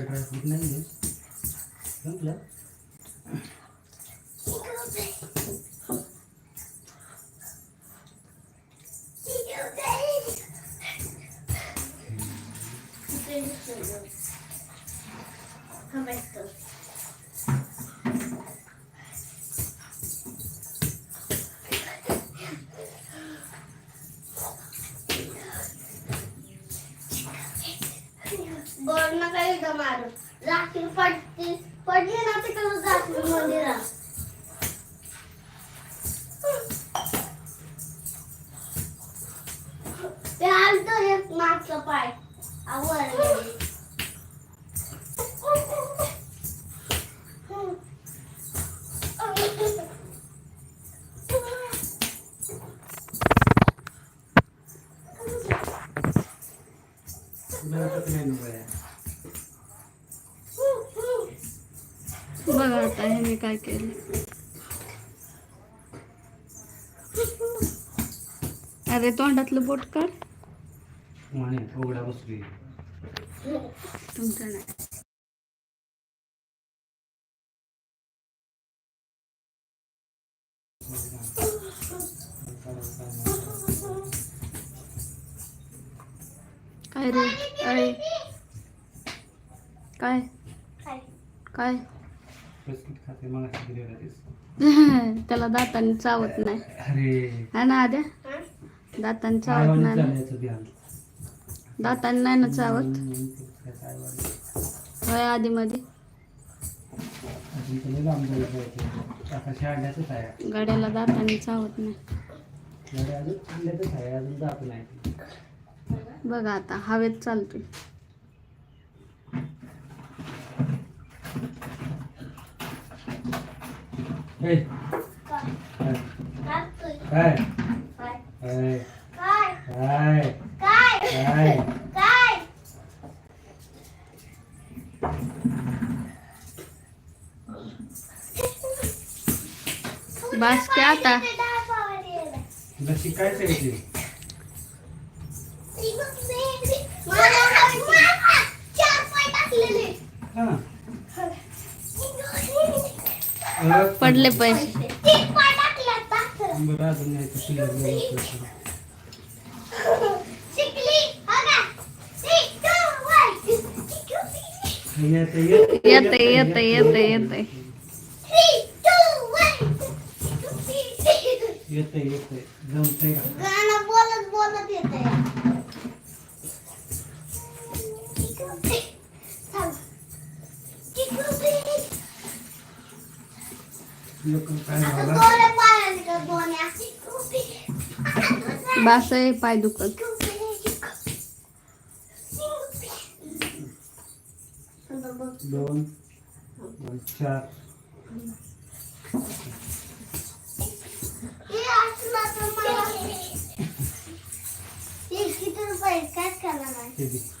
Dry fruit नाही आहे संपलं बोल eles, Amaro. Zaquiro pode, pode ir até pelo Zaquiro, Mandeira. Pegaram mato seu pai. Agora, mesmo. Não, é eu tô comendo, mulher. É. बघा आता ह्याने काय केलं अरे तोंडातलं बोट काढ तुमचं नाही काय रे? काय? काय? काय? खाते दिलेला त्याला दाताने चावत नाही. अरे. हा ना आद्या? दाताने चावत नाही दाताने नाही ना चावत. होय आधी मध्ये गाड्याला दाताने चावत नाही. गाडी अजून खाल्ल्यातच आहे अजून जात नाही. बघा आता हवेत चालतोय. Ei. Cai. Cai. Cai. Cai. Cai. Cai. Bascata. Bascata. Bascata. Bascata. Two, one. येतं, येतं, येते येते येते येते बोलत बोलत येते बास आहे पाय दुखत. दोन चार. किती रुपये काय करणार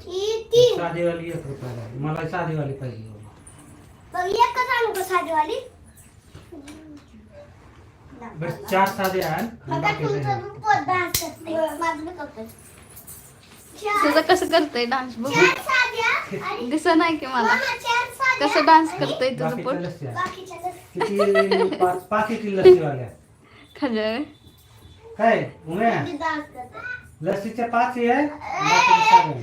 साधीवाली एक रुपयाला आहे. मला साधीवाली पाहिजे बघ एकच आणू का साडीवाली बरं चार साधे आण आणि बघा बाकीचं तुमचं हे. पण पोट डान्स करते माझं बी करतोय. तुझं चार कसं करतय डान्स बघू चार साड्या आणि दिस नाही की मला मामा, चार साड्या कसं डान्स आणि करतय तुझं बाकीच्या पोट लस्सी आण. बाकीच्या लस्सी. किती पाच पाच येतील लस्सीवाल्या काय उम्या मी डान्स करते लस्सीच्या पाच आहे बाकीच्या आहे.